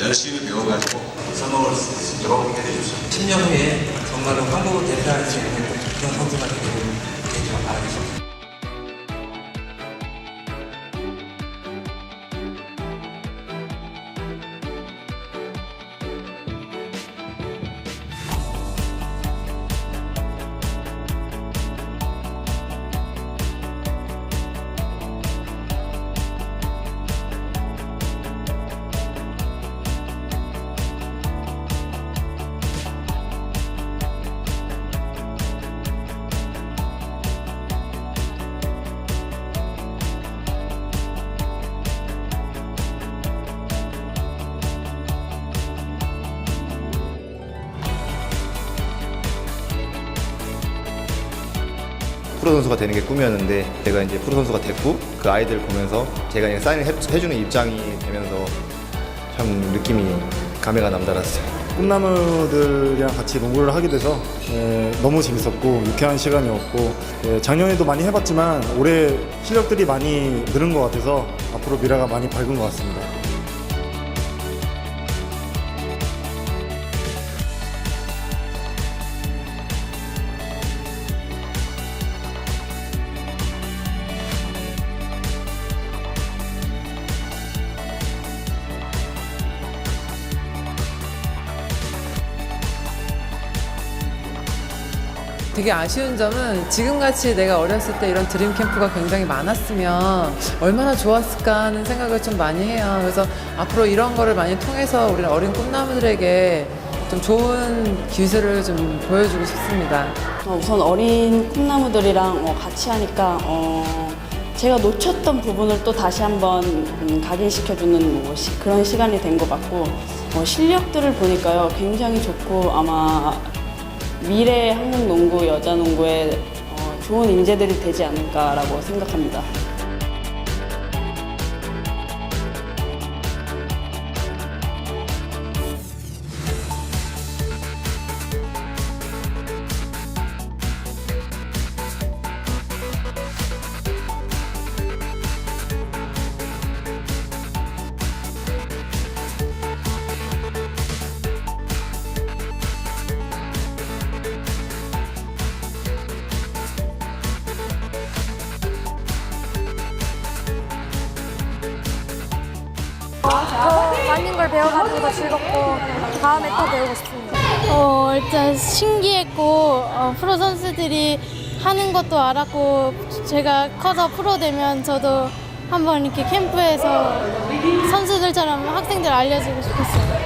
열심히 배워가지고 성공을 수 여러분 해주십시오. 10년 후에 정말로 한국을 대표할 수 있는 그런 선수가 되기를 개인적으로 바라겠습니다. 프로 선수가 되는 게 꿈이었는데 제가 이제 프로 선수가 됐고 그 아이들 보면서 제가 이제 사인을 해, 해주는 입장이 되면서 참 느낌이 감회가 남달랐어요. 꿈나무들이랑 같이 농구를 하게 돼서 예, 너무 재밌었고 유쾌한 시간이었고 예, 작년에도 많이 해봤지만 올해 실력들이 많이 늘은 것 같아서 앞으로 미래가 많이 밝은 것 같습니다. 되게 아쉬운 점은 지금같이 내가 어렸을 때 이런 드림 캠프가 굉장히 많았으면 얼마나 좋았을까 하는 생각을 좀 많이 해요. 그래서 앞으로 이런 거를 많이 통해서 우리 어린 꿈나무들에게 좀 좋은 기술을 좀 보여주고 싶습니다. 어, 우선 어린 꿈나무들이랑 어, 같이 하니까 어, 제가 놓쳤던 부분을 또 다시 한번 음, 각인시켜주는 뭐 시- 그런 시간이 된 것 같고 어, 실력들을 보니까요 굉장히 좋고 아마 미래 한국 농구 여자 농구에 어, 좋은 인재들이 되지 않을까라고 생각합니다. 걸 배워가지고 더 즐겁고 다음에 또 배우고 싶습니다. 어, 일단 신기했고 어, 프로 선수들이 하는 것도 알았고 제가 커서 프로 되면 저도 한번 이렇게 캠프에서 선수들처럼 학생들 알려주고 싶었어요.